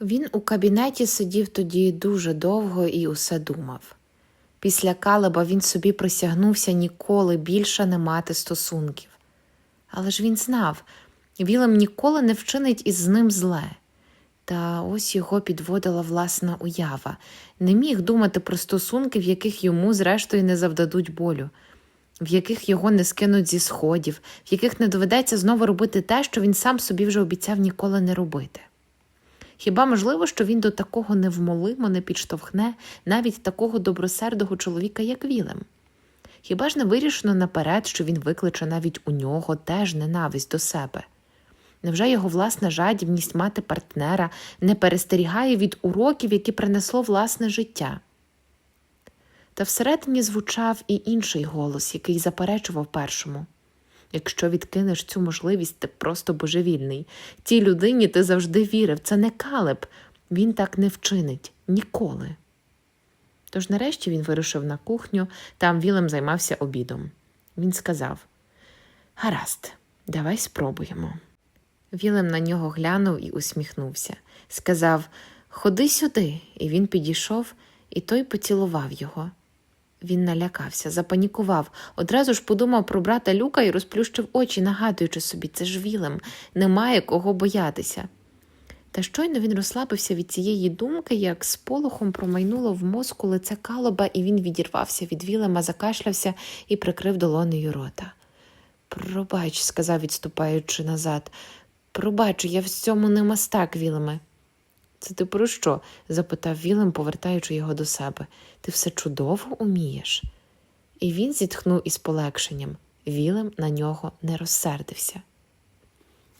Він у кабінеті сидів тоді дуже довго і усе думав. Після Калеба він собі присягнувся ніколи більше не мати стосунків. Але ж він знав, Вілем ніколи не вчинить із ним зле. Та ось його підводила власна уява, не міг думати про стосунки, в яких йому, зрештою, не завдадуть болю, в яких його не скинуть зі сходів, в яких не доведеться знову робити те, що він сам собі вже обіцяв ніколи не робити. Хіба можливо, що він до такого невмолимо не підштовхне навіть такого добросердого чоловіка, як Вілем? Хіба ж не вирішено наперед, що він викличе навіть у нього теж ненависть до себе? Невже його власна жадібність мати партнера не перестерігає від уроків, які принесло власне життя? Та всередині звучав і інший голос, який заперечував першому. Якщо відкинеш цю можливість, ти просто божевільний. Тій людині ти завжди вірив. Це не калеб. Він так не вчинить ніколи. Тож нарешті він вирушив на кухню, там Вілем займався обідом. Він сказав: Гаразд, давай спробуємо. Вілем на нього глянув і усміхнувся. Сказав Ходи сюди. І він підійшов, і той поцілував його. Він налякався, запанікував, одразу ж подумав про брата Люка і розплющив очі, нагадуючи собі, це ж Вілем, немає кого боятися. Та щойно він розслабився від цієї думки, як з полохом промайнуло в мозку лице калоба, і він відірвався від Вілема, закашлявся і прикрив долонею рота. Пробач, сказав, відступаючи назад. Пробач, я в цьому не мастак, Вілеме. Це ти про що? запитав Вілем, повертаючи його до себе. Ти все чудово умієш. І він зітхнув із полегшенням. Вілем на нього не розсердився.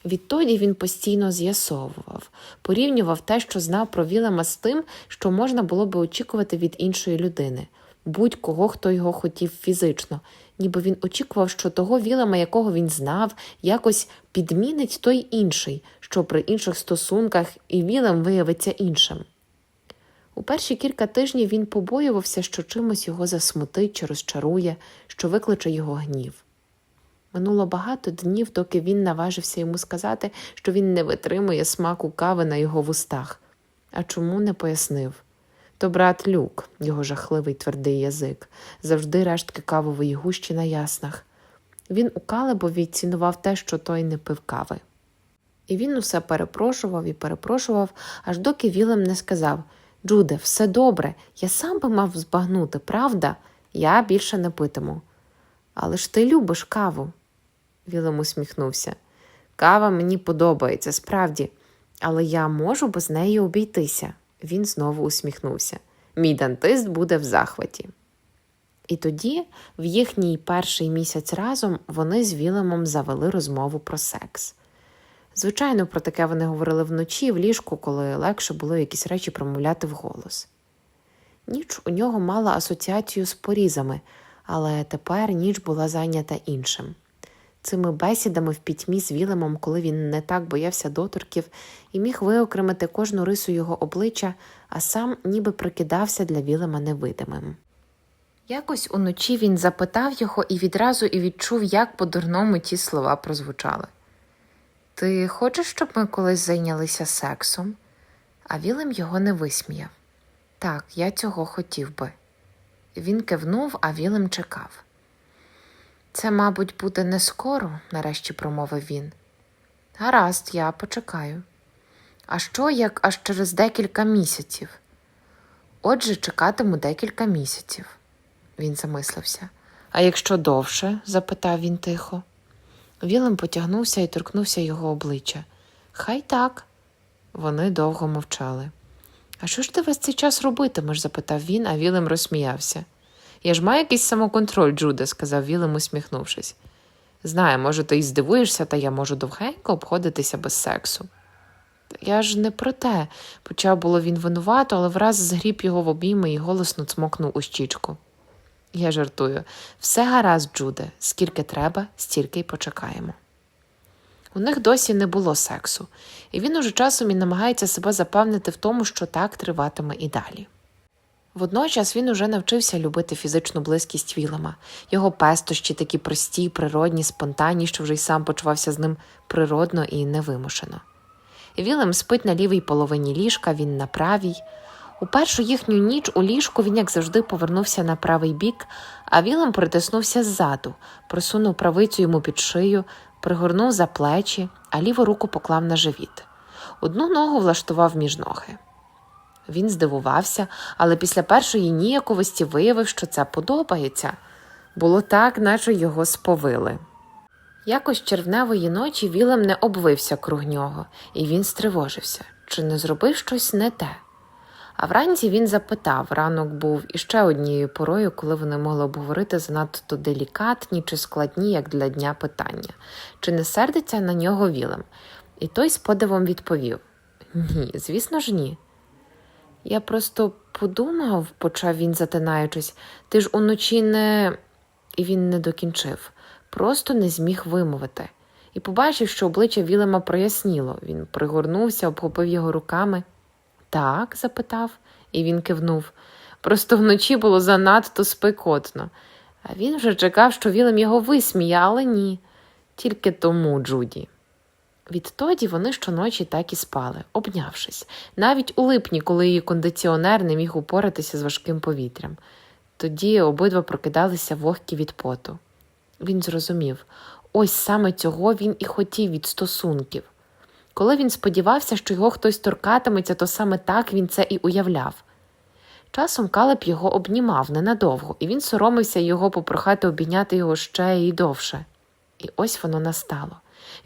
Відтоді він постійно з'ясовував, порівнював те, що знав про Вілема з тим, що можна було би очікувати від іншої людини, будь-кого, хто його хотів фізично, ніби він очікував, що того Вілема, якого він знав, якось підмінить той інший, що при інших стосунках і Вілем виявиться іншим. У перші кілька тижнів він побоювався, що чимось його засмутить чи розчарує, що викличе його гнів. Минуло багато днів, доки він наважився йому сказати, що він не витримує смаку кави на його вустах. А чому не пояснив? То брат Люк, його жахливий твердий язик, завжди рештки кавової гущі на яснах. Він у Калебові цінував те, що той не пив кави. І він усе перепрошував і перепрошував, аж доки Вілем не сказав Джуде, все добре, я сам би мав збагнути, правда? Я більше не питиму. Але ж ти любиш каву. Вілем усміхнувся. Кава мені подобається, справді, але я можу без неї обійтися. Він знову усміхнувся. Мій дантист буде в захваті. І тоді, в їхній перший місяць разом, вони з Вілемом завели розмову про секс. Звичайно, про таке вони говорили вночі в ліжку, коли легше було якісь речі промовляти вголос. Ніч у нього мала асоціацію з порізами, але тепер ніч була зайнята іншим. Цими бесідами в пітьмі з Вілемом, коли він не так боявся доторків і міг виокремити кожну рису його обличчя, а сам ніби прикидався для Вілема невидимим. Якось уночі він запитав його і відразу і відчув, як по-дурному ті слова прозвучали. Ти хочеш, щоб ми колись зайнялися сексом? А Вілем його не висміяв. Так, я цього хотів би. Він кивнув, а Вілем чекав. Це, мабуть, буде не скоро, нарешті промовив він. Гаразд, я почекаю. А що, як аж через декілька місяців? Отже, чекатиму декілька місяців, він замислився. А якщо довше? запитав він тихо. Вілем потягнувся і торкнувся його обличчя. Хай так. Вони довго мовчали. А що ж ти весь цей час робитимеш? запитав він, а Вілем розсміявся. Я ж маю якийсь самоконтроль, Джуде, сказав Вілем, усміхнувшись. Знаю, може, ти й здивуєшся, та я можу довгенько обходитися без сексу. Я ж не про те, почав було він винувато, але враз згріб його в обійми і голосно цмокнув у щічку. Я жартую, все гаразд, Джуде, скільки треба, стільки й почекаємо. У них досі не було сексу, і він уже часом і намагається себе запевнити в тому, що так триватиме і далі. Водночас він уже навчився любити фізичну близькість Вілема, його пестощі такі прості, природні, спонтанні, що вже й сам почувався з ним природно і невимушено. Вілем спить на лівій половині ліжка, він на правій. У першу їхню ніч у ліжку він, як завжди, повернувся на правий бік, а Вілем притиснувся ззаду, просунув правицю йому під шию, пригорнув за плечі, а ліву руку поклав на живіт. Одну ногу влаштував між ноги. Він здивувався, але після першої ніяковості виявив, що це подобається. Було так, наче його сповили. Якось червневої ночі Вілем не обвився круг нього, і він стривожився, чи не зробив щось не те. А вранці він запитав ранок був іще однією порою, коли вони могли обговорити занадто делікатні чи складні, як для дня питання, чи не сердиться на нього Вілем. І той з подивом відповів: Ні, звісно ж, ні. Я просто подумав, почав він, затинаючись, ти ж уночі не. І він не докінчив, просто не зміг вимовити. І побачив, що обличчя Вілема проясніло. Він пригорнувся, обхопив його руками. Так? запитав, і він кивнув. Просто вночі було занадто спекотно. А він вже чекав, що Вілем його висміє, але ні. Тільки тому, Джуді. Відтоді вони щоночі так і спали, обнявшись, навіть у липні, коли її кондиціонер не міг упоратися з важким повітрям. Тоді обидва прокидалися вогкі від поту. Він зрозумів ось саме цього він і хотів від стосунків. Коли він сподівався, що його хтось торкатиметься, то саме так він це і уявляв. Часом Калеб його обнімав ненадовго, і він соромився його попрохати обійняти його ще і довше. І ось воно настало.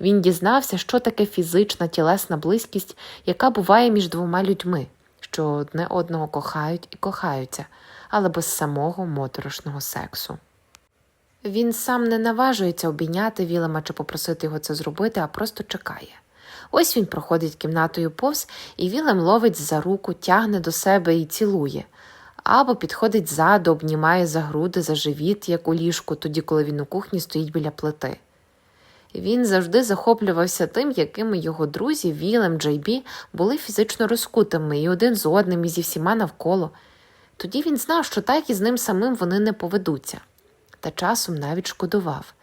Він дізнався, що таке фізична тілесна близькість, яка буває між двома людьми, що одне одного кохають і кохаються, але без самого моторошного сексу. Він сам не наважується обійняти Вілема чи попросити його це зробити, а просто чекає. Ось він проходить кімнатою повз, і Вілем ловить за руку, тягне до себе і цілує, або підходить ззаду, обнімає за груди, за живіт, як у ліжку, тоді, коли він у кухні стоїть біля плити. Він завжди захоплювався тим, якими його друзі Вілем, Джейбі були фізично розкутими і один з одним, і зі всіма навколо. Тоді він знав, що так і з ним самим вони не поведуться, та часом навіть шкодував.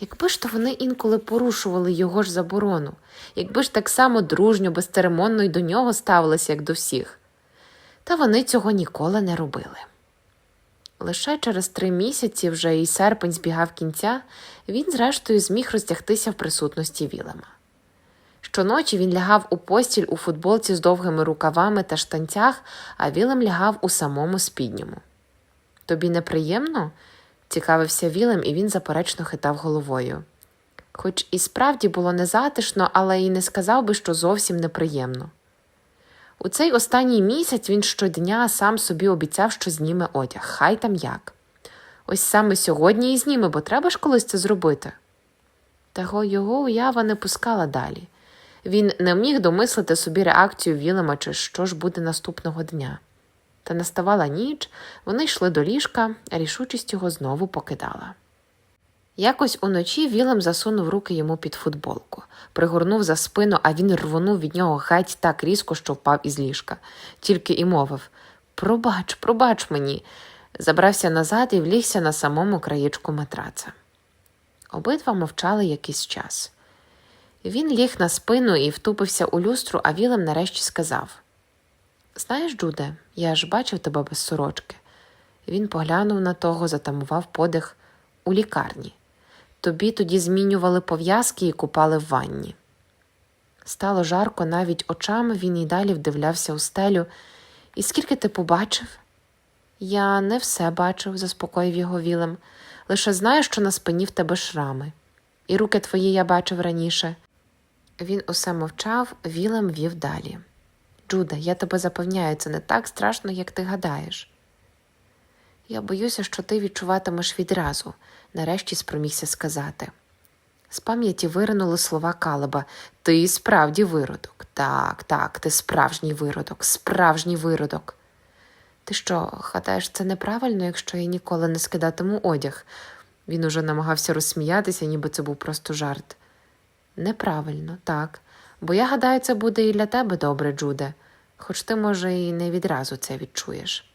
Якби ж то вони інколи порушували його ж заборону, якби ж так само дружньо, безцеремонно й до нього ставилися, як до всіх. Та вони цього ніколи не робили. Лише через три місяці, вже і серпень збігав кінця, він, зрештою, зміг роздягтися в присутності Вілема. Щоночі він лягав у постіль у футболці з довгими рукавами та штанцях, а Вілем лягав у самому спідньому. Тобі неприємно? цікавився Вілем, і він заперечно хитав головою. Хоч і справді було незатишно, але й не сказав би, що зовсім неприємно. У цей останній місяць він щодня сам собі обіцяв, що зніме одяг, хай там як. Ось саме сьогодні і зніме, бо треба ж колись це зробити. Та його уява не пускала далі. Він не міг домислити собі реакцію Вілема, чи що ж буде наступного дня. Та наставала ніч, вони йшли до ліжка, а рішучість його знову покидала. Якось уночі Вілем засунув руки йому під футболку, пригорнув за спину, а він рвонув від нього геть так різко, що впав із ліжка, тільки і мовив Пробач, пробач мені. Забрався назад і влігся на самому краєчку матраца. Обидва мовчали якийсь час. Він ліг на спину і втупився у люстру, а Вілем нарешті сказав Знаєш, Джуде, я ж бачив тебе без сорочки. Він поглянув на того, затамував подих у лікарні. Тобі тоді змінювали пов'язки і купали в ванні. Стало жарко навіть очами, він і далі вдивлявся у стелю. І скільки ти побачив? Я не все бачив, заспокоїв його Вілем. Лише знаю, що на спині в тебе шрами. І руки твої я бачив раніше. Він усе мовчав, Вілем вів далі. Джуда, я тебе запевняю, це не так страшно, як ти гадаєш. Я боюся, що ти відчуватимеш відразу, нарешті спромігся сказати. З пам'яті виринули слова Калеба Ти справді виродок. Так, так, ти справжній виродок, справжній виродок. Ти що, гадаєш, це неправильно, якщо я ніколи не скидатиму одяг? Він уже намагався розсміятися, ніби це був просто жарт. Неправильно, так, бо я гадаю, це буде і для тебе добре, Джуде, хоч ти, може, і не відразу це відчуєш.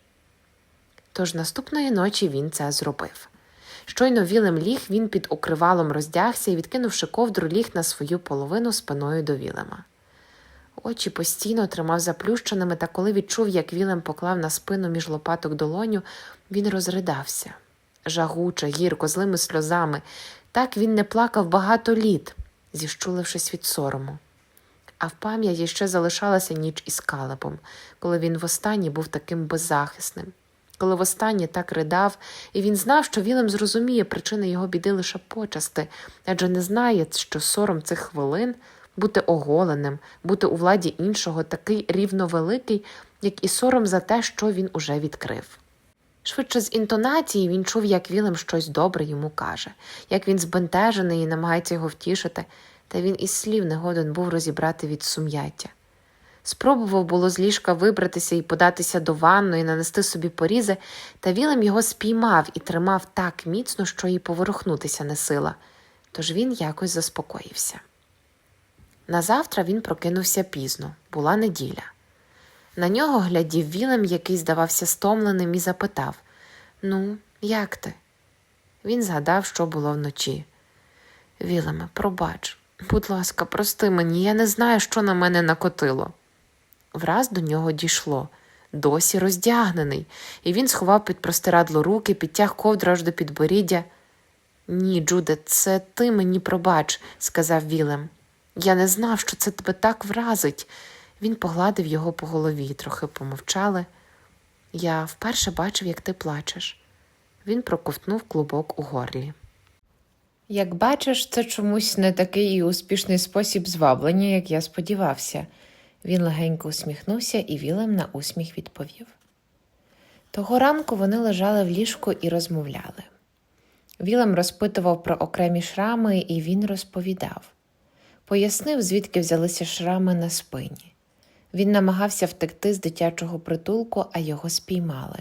Тож наступної ночі він це зробив. Щойно вілем ліг, він під укривалом роздягся і, відкинувши ковдру, ліг на свою половину спиною до вілема. очі постійно тримав заплющеними, та коли відчув, як Вілем поклав на спину між лопаток долоню, він розридався. Жагуче, гірко, злими сльозами. Так він не плакав багато літ, зіщулившись від сорому. А в пам'яті ще залишалася ніч із калебом, коли він востаннє був таким беззахисним, коли востаннє так ридав, і він знав, що Вілем зрозуміє причини його біди лише почасти, адже не знає, що сором цих хвилин бути оголеним, бути у владі іншого такий рівно великий, як і сором за те, що він уже відкрив. Швидше з інтонації він чув, як Вілем щось добре йому каже, як він збентежений і намагається його втішити, та він із слів не годен був розібрати від сум'яття. Спробував було з ліжка вибратися і податися до ванної, нанести собі порізи, та Вілем його спіймав і тримав так міцно, що й поворухнутися не сила, тож він якось заспокоївся. Назавтра він прокинувся пізно, була неділя. На нього глядів Вілем, який здавався стомленим, і запитав Ну, як ти? Він згадав, що було вночі. Вілеме, пробач, будь ласка, прости мені, я не знаю, що на мене накотило. Враз до нього дійшло, досі роздягнений, і він сховав під простирадло руки, підтяг ковдру аж до підборіддя. Ні, Джуде, це ти мені пробач, сказав Вілем. Я не знав, що це тебе так вразить. Він погладив його по голові, трохи помовчали. Я вперше бачив, як ти плачеш. Він проковтнув клубок у горлі. Як бачиш, це чомусь не такий успішний спосіб зваблення, як я сподівався. Він легенько усміхнувся і Вілем на усміх відповів. Того ранку вони лежали в ліжку і розмовляли. Вілем розпитував про окремі шрами, і він розповідав. Пояснив, звідки взялися шрами на спині. Він намагався втекти з дитячого притулку, а його спіймали.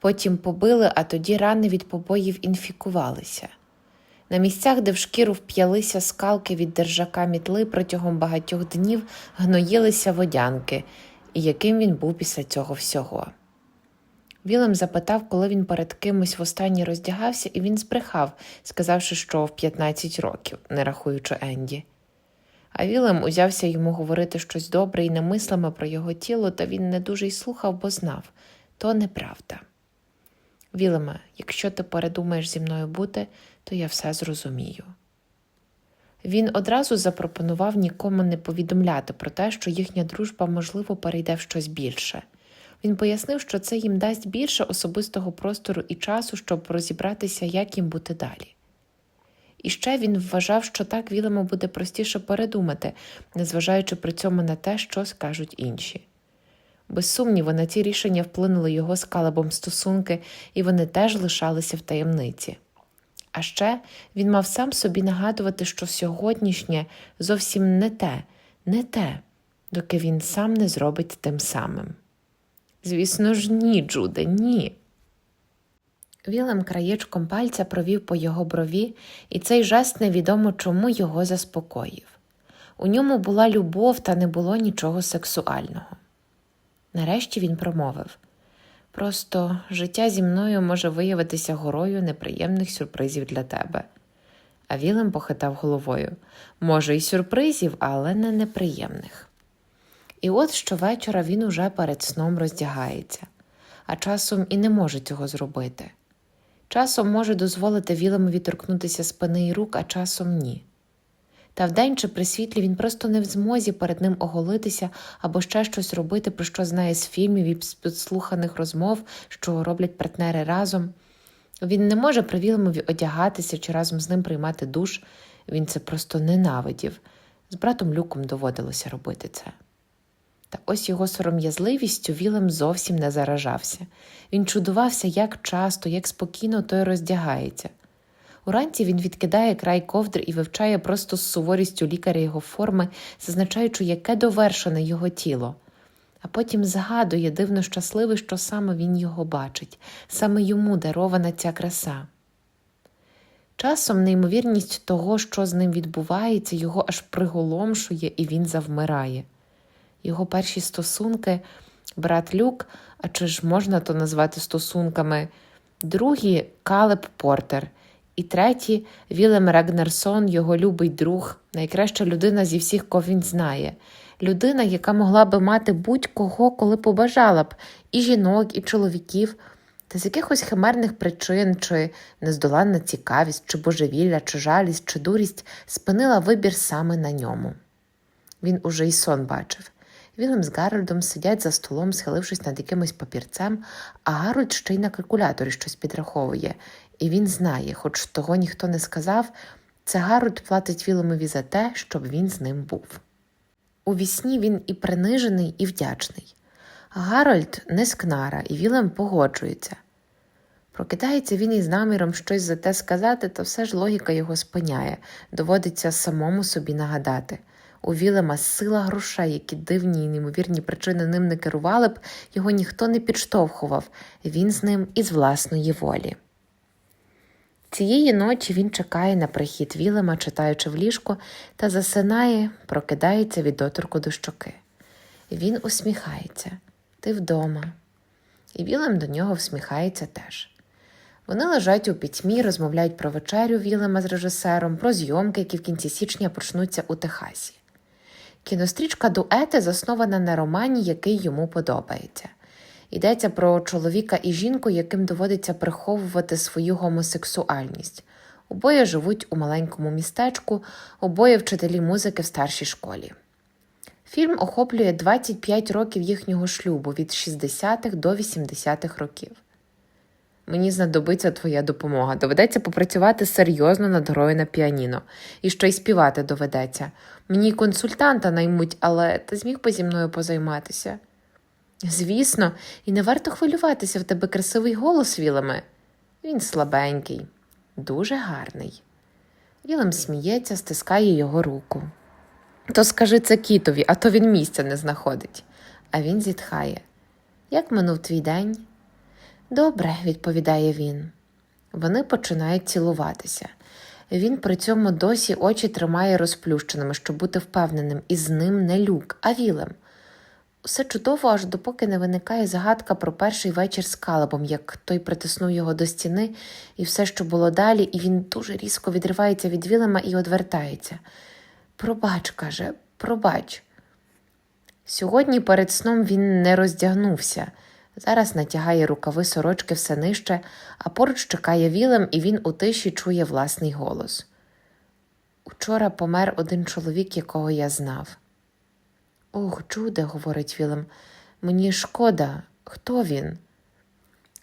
Потім побили, а тоді рани від побоїв інфікувалися. На місцях, де в шкіру вп'ялися скалки від держака мітли, протягом багатьох днів гноїлися водянки, і яким він був після цього всього. Вілем запитав, коли він перед кимось востаннє роздягався, і він збрехав, сказавши, що в 15 років, не рахуючи Енді. А Вілем узявся йому говорити щось добре і немислими про його тіло, та він не дуже й слухав, бо знав то неправда. Вілеме, якщо ти передумаєш зі мною бути, то я все зрозумію. Він одразу запропонував нікому не повідомляти про те, що їхня дружба, можливо, перейде в щось більше. Він пояснив, що це їм дасть більше особистого простору і часу, щоб розібратися, як їм бути далі. І ще він вважав, що так Вілему буде простіше передумати, незважаючи при цьому на те, що скажуть інші. Без сумніву, на ці рішення вплинули його з калебом стосунки, і вони теж лишалися в таємниці. А ще він мав сам собі нагадувати, що сьогоднішнє зовсім не те, не те, доки він сам не зробить тим самим. Звісно ж, ні, Джуде, ні. Вілем краєчком пальця провів по його брові, і цей жест невідомо чому його заспокоїв. У ньому була любов, та не було нічого сексуального. Нарешті він промовив просто життя зі мною може виявитися горою неприємних сюрпризів для тебе. А Вілем похитав головою може, й сюрпризів, але не неприємних. І от щовечора він уже перед сном роздягається, а часом і не може цього зробити. Часом може дозволити Вілемові торкнутися спини і рук, а часом ні. Та вдень чи при світлі він просто не в змозі перед ним оголитися або ще щось робити, про що знає з фільмів і з підслуханих розмов, що роблять партнери разом. Він не може при Вілемові одягатися чи разом з ним приймати душ, він це просто ненавидів. З братом Люком доводилося робити це. Та ось його сором'язливістю Вілем зовсім не заражався. Він чудувався, як часто, як спокійно той роздягається. Уранці він відкидає край ковдри і вивчає просто з суворістю лікаря його форми, зазначаючи, яке довершене його тіло. А потім згадує дивно щасливий, що саме він його бачить, саме йому дарована ця краса. Часом неймовірність того, що з ним відбувається, його аж приголомшує, і він завмирає. Його перші стосунки, брат Люк, а чи ж можна то назвати стосунками, другі Калеб Портер, і третій Вілем Регнерсон, його любий друг, найкраща людина зі всіх, кого він знає. людина, яка могла би мати будь-кого, коли побажала б, і жінок, і чоловіків, та з якихось химерних причин, чи нездоланна цікавість, чи божевілля, чи жалість, чи дурість спинила вибір саме на ньому. Він уже й сон бачив. Вілем з Гарольдом сидять за столом, схилившись над якимось папірцем, а Гарольд ще й на калькуляторі щось підраховує, і він знає, хоч того ніхто не сказав, це Гарольд платить Вілемові за те, щоб він з ним був. У вісні він і принижений, і вдячний. Гарольд не скнара, і Вілем погоджується. Прокидається він із наміром щось за те сказати, то все ж логіка його спиняє, доводиться самому собі нагадати. У Вілема сила грошей, які дивні і неймовірні причини ним не керували б, його ніхто не підштовхував, він з ним із власної волі. Цієї ночі він чекає на прихід Вілема, читаючи в ліжко, та засинає, прокидається від доторку до щоки. Він усміхається. Ти вдома. І Вілем до нього всміхається теж. Вони лежать у пітьмі, розмовляють про вечерю Вілема з режисером, про зйомки, які в кінці січня почнуться у Техасі. Кінострічка Дуети заснована на романі, який йому подобається. Йдеться про чоловіка і жінку, яким доводиться приховувати свою гомосексуальність. Обоє живуть у маленькому містечку, обоє вчителі музики в старшій школі. Фільм охоплює 25 років їхнього шлюбу від 60-х до 80-х років. Мені знадобиться твоя допомога. Доведеться попрацювати серйозно над грою на піаніно. І ще й співати доведеться. Мені консультанта наймуть, але ти зміг би зі мною позайматися. Звісно, і не варто хвилюватися в тебе красивий голос, Вілеме. Він слабенький, дуже гарний. Вілем сміється, стискає його руку. То скажи це кітові, а то він місця не знаходить. А він зітхає. Як минув твій день? Добре, відповідає він. Вони починають цілуватися. Він при цьому досі очі тримає розплющеними, щоб бути впевненим, і з ним не люк, а вілем. Усе чудово, аж допоки не виникає загадка про перший вечір з калебом, як той притиснув його до стіни, і все, що було далі, і він дуже різко відривається від Вілема і одвертається. Пробач, каже, пробач. Сьогодні перед сном він не роздягнувся. Зараз натягає рукави сорочки все нижче, а поруч чекає вілем, і він у тиші чує власний голос. Учора помер один чоловік, якого я знав. Ох, Джуде, говорить Вілем, мені шкода, хто він?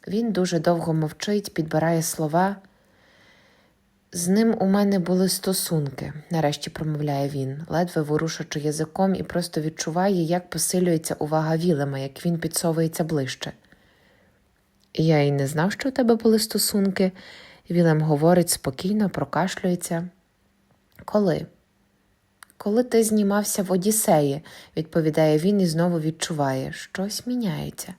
Він дуже довго мовчить, підбирає слова. З ним у мене були стосунки, нарешті промовляє він, ледве ворушачи язиком і просто відчуває, як посилюється увага Вілема, як він підсовується ближче. Я й не знав, що у тебе були стосунки. Вілем говорить спокійно, прокашлюється. Коли? Коли ти знімався в Одіссеї, відповідає він і знову відчуває, щось міняється.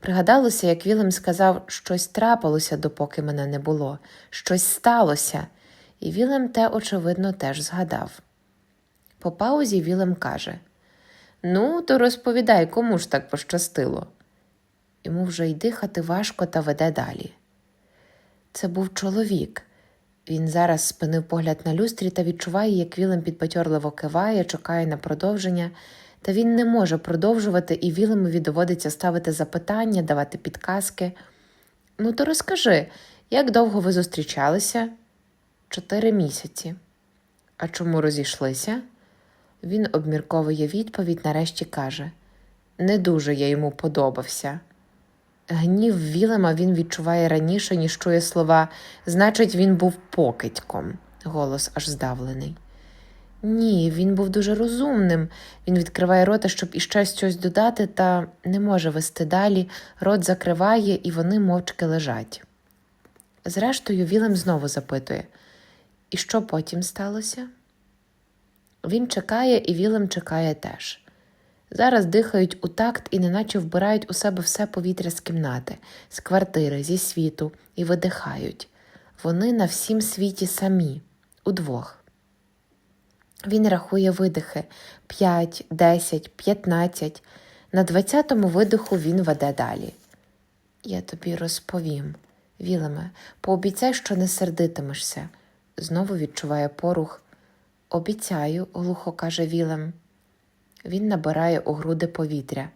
Пригадалося, як Вілем сказав, щось трапилося, допоки мене не було, щось сталося, і Вілем те, очевидно, теж згадав. По паузі Вілем каже: Ну, то розповідай, кому ж так пощастило. Йому вже й дихати важко та веде далі. Це був чоловік. Він зараз спинив погляд на люстрі та відчуває, як Вілем підбатьорливо киває, чекає на продовження, та він не може продовжувати, і Вілемові доводиться ставити запитання, давати підказки. Ну, то розкажи, як довго ви зустрічалися? Чотири місяці. А чому розійшлися? Він обмірковує відповідь, нарешті каже: Не дуже я йому подобався. Гнів Вілема він відчуває раніше, ніж чує слова, значить, він був покидьком, голос аж здавлений. Ні, він був дуже розумним. Він відкриває рота, щоб іще щось додати, та не може вести далі, рот закриває, і вони мовчки лежать. Зрештою, Вілем знову запитує І що потім сталося? Він чекає, і Вілем чекає теж. Зараз дихають у такт і неначе вбирають у себе все повітря з кімнати, з квартири, зі світу, і видихають. Вони на всім світі самі, удвох. Він рахує видихи п'ять, десять, п'ятнадцять. На двадцятому видиху він веде далі. Я тобі розповім, Вілеме, пообіцяй, що не сердитимешся. Знову відчуває порух. Обіцяю, глухо каже Вілем. Він набирає у груди повітря.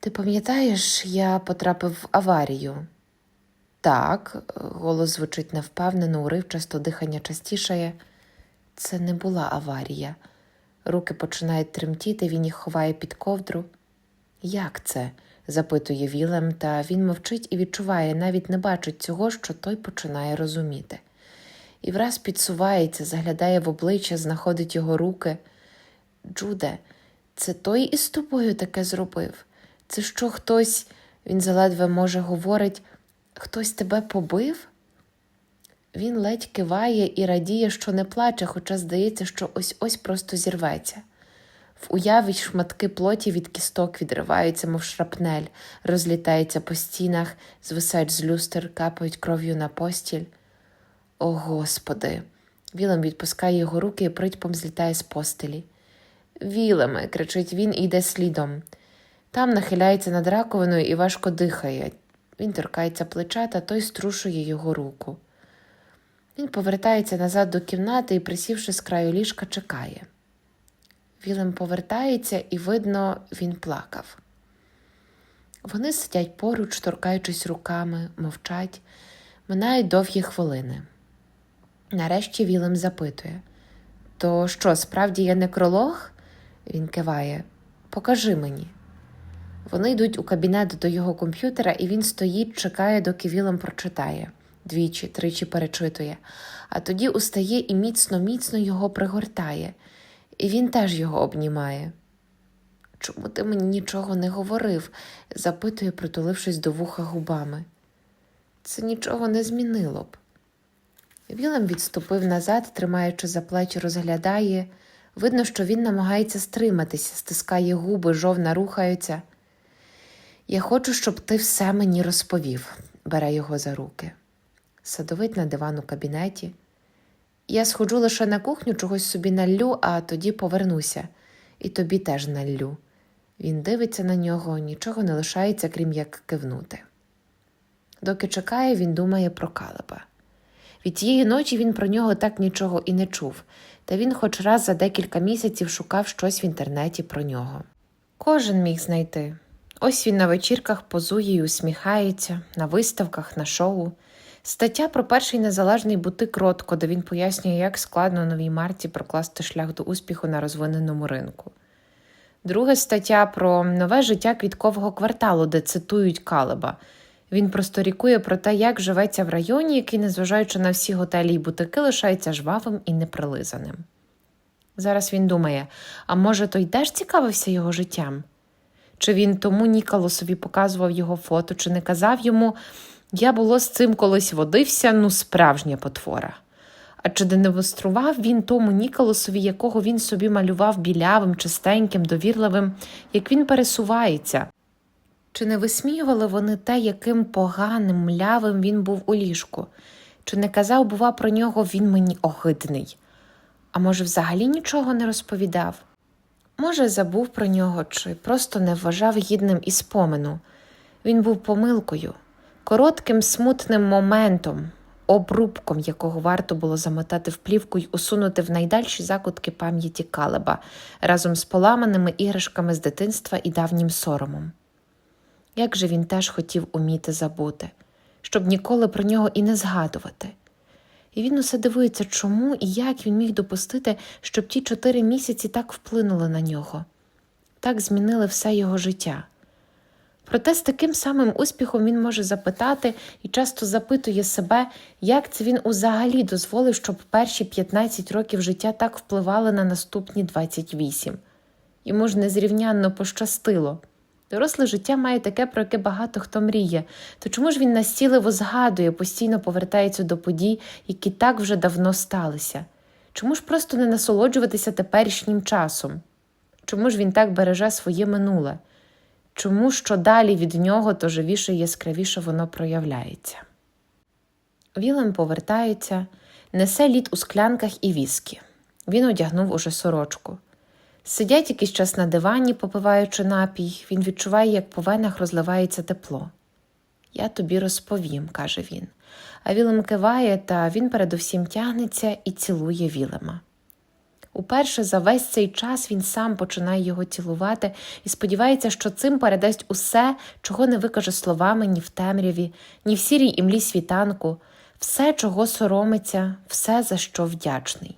Ти пам'ятаєш, я потрапив в аварію? Так, голос звучить невпевнено, уривчасто, дихання частішає. Це не була аварія. Руки починають тремтіти, він їх ховає під ковдру. Як це? запитує Вілем, та він мовчить і відчуває, навіть не бачить цього, що той починає розуміти. І враз підсувається, заглядає в обличчя, знаходить його руки. Джуде, це той із тобою таке зробив? Це що хтось, він заледве може говорить, хтось тебе побив? Він ледь киває і радіє, що не плаче, хоча здається, що ось ось просто зірветься. В уяві шматки плоті від кісток відриваються, мов шрапнель, розлітаються по стінах, звисають з люстр, капають кров'ю на постіль. О, Господи! Вілем відпускає його руки і притьпом злітає з постелі. Вілеме, кричить він і йде слідом. Там нахиляється над раковиною і важко дихає. Він торкається плеча, та той струшує його руку. Він повертається назад до кімнати і, присівши з краю ліжка, чекає. Вілем повертається, і, видно, він плакав. Вони сидять поруч, торкаючись руками, мовчать, минають довгі хвилини. Нарешті Вілем запитує: То що, справді є некролог? Він киває. Покажи мені. Вони йдуть у кабінет до його комп'ютера, і він стоїть, чекає, доки Вілем прочитає. Двічі, тричі перечитує, а тоді устає і міцно, міцно його пригортає, і він теж його обнімає. Чому ти мені нічого не говорив? запитує, притулившись до вуха губами. Це нічого не змінило б. Вілем відступив назад, тримаючи за плечі, розглядає. Видно, що він намагається стриматися, стискає губи, жовна рухаються. Я хочу, щоб ти все мені розповів, бере його за руки. Садовить на диван у кабінеті. Я сходжу лише на кухню, чогось собі наллю, а тоді повернуся, і тобі теж наллю. Він дивиться на нього, нічого не лишається, крім як кивнути. Доки чекає, він думає про Калеба. Від тієї ночі він про нього так нічого і не чув, та він хоч раз за декілька місяців шукав щось в інтернеті про нього. Кожен міг знайти. Ось він на вечірках позує і усміхається, на виставках, на шоу. Стаття про перший незалежний бутик Ротко, де він пояснює, як складно новій марці прокласти шлях до успіху на розвиненому ринку. Друга стаття про нове життя квіткового кварталу, де цитують Калеба. Він просторікує про те, як живеться в районі, який, незважаючи на всі готелі й бутики, лишається жвавим і неприлизаним. Зараз він думає: а може, той теж цікавився його життям? Чи він тому Ніколосові показував його фото, чи не казав йому я було з цим колись водився, ну справжня потвора. А чи демонстрував він тому Ніколосові, якого він собі малював білявим, чистеньким, довірливим, як він пересувається? Чи не висміювали вони те, яким поганим, млявим він був у ліжку? Чи не казав, бува, про нього він мені огидний? А може, взагалі нічого не розповідав? Може, забув про нього, чи просто не вважав гідним і спомину. Він був помилкою, коротким смутним моментом, обрубком, якого варто було замотати в плівку й усунути в найдальші закутки пам'яті Калеба разом з поламаними іграшками з дитинства і давнім соромом. Як же він теж хотів уміти забути, щоб ніколи про нього і не згадувати. І він усе дивується, чому і як він міг допустити, щоб ті чотири місяці так вплинули на нього, так змінили все його життя. Проте з таким самим успіхом він може запитати і часто запитує себе, як це він узагалі дозволив, щоб перші 15 років життя так впливали на наступні 28. Йому ж незрівнянно пощастило. Доросле життя має таке, про яке багато хто мріє, то чому ж він настійливо згадує, постійно повертається до подій, які так вже давно сталися? Чому ж просто не насолоджуватися теперішнім часом? Чому ж він так береже своє минуле? Чому що далі від нього, то живіше і яскравіше воно проявляється? Вілем повертається, несе лід у склянках і віскі. Він одягнув уже сорочку. Сидять якийсь час на дивані, попиваючи напій, він відчуває, як по венах розливається тепло. Я тобі розповім, каже він. А Вілем киває, та він передусім тягнеться і цілує Вілема. Уперше за весь цей час він сам починає його цілувати і сподівається, що цим передасть усе, чого не викаже словами ні в темряві, ні в сірій імлі світанку, все, чого соромиться, все, за що вдячний.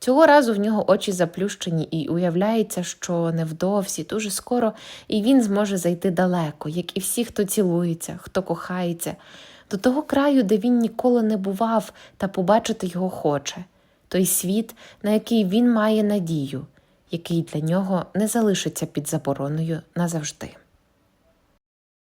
Цього разу в нього очі заплющені, і уявляється, що невдовзі, дуже скоро, і він зможе зайти далеко, як і всі, хто цілується, хто кохається, до того краю, де він ніколи не бував, та побачити його хоче, той світ, на який він має надію, який для нього не залишиться під забороною назавжди.